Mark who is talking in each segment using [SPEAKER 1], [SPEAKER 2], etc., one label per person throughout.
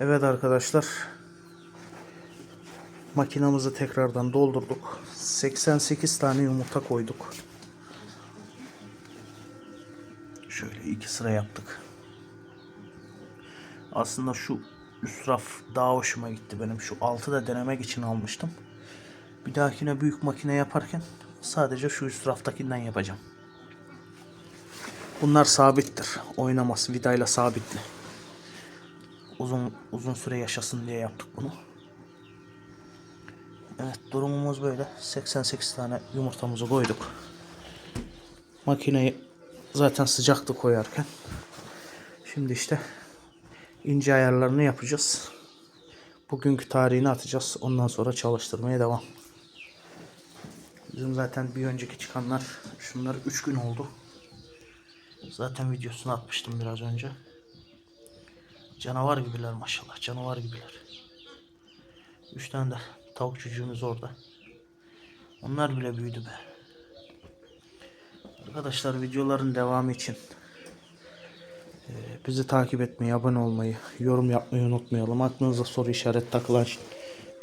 [SPEAKER 1] Evet arkadaşlar. Makinamızı tekrardan doldurduk. 88 tane yumurta koyduk. Şöyle iki sıra yaptık. Aslında şu üst raf daha hoşuma gitti benim. Şu altı da denemek için almıştım. Bir dahakine büyük makine yaparken sadece şu üst raftakinden yapacağım. Bunlar sabittir. Oynamaz. Vidayla sabitli. Uzun uzun süre yaşasın diye yaptık bunu. Evet durumumuz böyle. 88 tane yumurtamızı koyduk. Makineyi zaten sıcaktı koyarken. Şimdi işte ince ayarlarını yapacağız. Bugünkü tarihini atacağız. Ondan sonra çalıştırmaya devam. Bizim zaten bir önceki çıkanlar şunlar 3 gün oldu. Zaten videosunu atmıştım biraz önce. Canavar gibiler maşallah. Canavar gibiler. 3 tane de tavuk çocuğumuz orada. Onlar bile büyüdü be. Arkadaşlar videoların devamı için e, bizi takip etmeyi, abone olmayı, yorum yapmayı unutmayalım. Aklınıza soru işaret takılan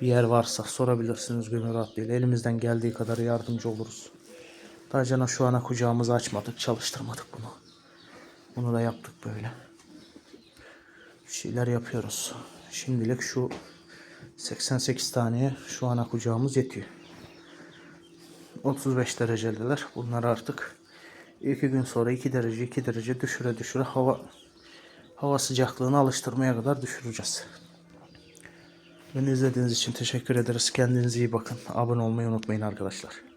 [SPEAKER 1] bir yer varsa sorabilirsiniz gönül rahatlığıyla. Elimizden geldiği kadar yardımcı oluruz. Tacana şu ana kucağımızı açmadık, çalıştırmadık bunu. Bunu da yaptık böyle. Bir şeyler yapıyoruz. Şimdilik şu 88 taneye şu ana kucağımız yetiyor. 35 derecedeler. Bunları artık 2 gün sonra 2 derece 2 derece düşüre düşüre hava hava sıcaklığını alıştırmaya kadar düşüreceğiz. Beni izlediğiniz için teşekkür ederiz. Kendinize iyi bakın. Abone olmayı unutmayın arkadaşlar.